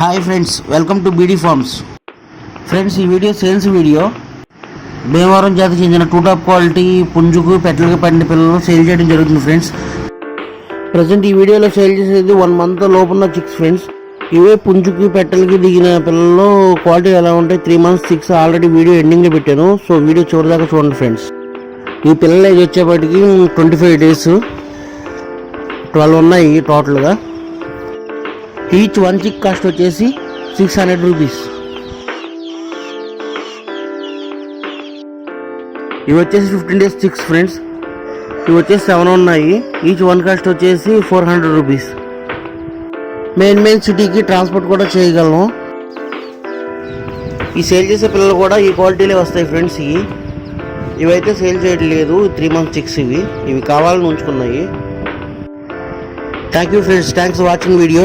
Hi friends welcome to BD farms friends ఈ video sales video Bhimavaram జాతికి చెందిన two top quality పుంజుకు పెట్టలకి పడిన పిల్లలు సేల్ చేయడం జరుగుతుంది ఫ్రెండ్స్ ప్రజెంట్ ఈ వీడియోలో సేల్ చేసేది వన్ మంత్ లోపున్న చిక్స్ ఫ్రెండ్స్ ఇవే పుంజుకి పెట్టలకి దిగిన పిల్లలు క్వాలిటీ ఎలా ఉంటాయి? Three months six already video ఎండింగ్లో పెట్టాను. సో వీడియో చూడదాకా చూడండి ఫ్రెండ్స్ ఈ పిల్లలు ఏజ్ వచ్చేప్పటికి ట్వంటీ ఫైవ్ డేస్ ట్వెల్వ్ ఉన్నాయి టోటల్గా ఈచ్ వన్ చిక్ కాస్ట్ వచ్చేసి సిక్స్ హండ్రెడ్ రూపీస్ ఇవి వచ్చేసి ఫిఫ్టీన్ డేస్ సిక్స్ ఫ్రెండ్స్ ఇవి వచ్చేసి సెవెన్ ఉన్నాయి ఈచ్ వన్ కాస్ట్ వచ్చేసి four hundred rupees main main సిటీకి ట్రాన్స్పోర్ట్ కూడా చేయగలను. ఈ సేల్ చేసే పిల్లలు కూడా ఈ క్వాలిటీలే వస్తాయి ఫ్రెండ్స్ ఇవి ఇవైతే సేల్ చేయట్లేదు త్రీ మంత్స్ సిక్స్ ఇవి. ఇవి కావాలని ఉంచుకున్నాయి. Thank you friends thanks watching video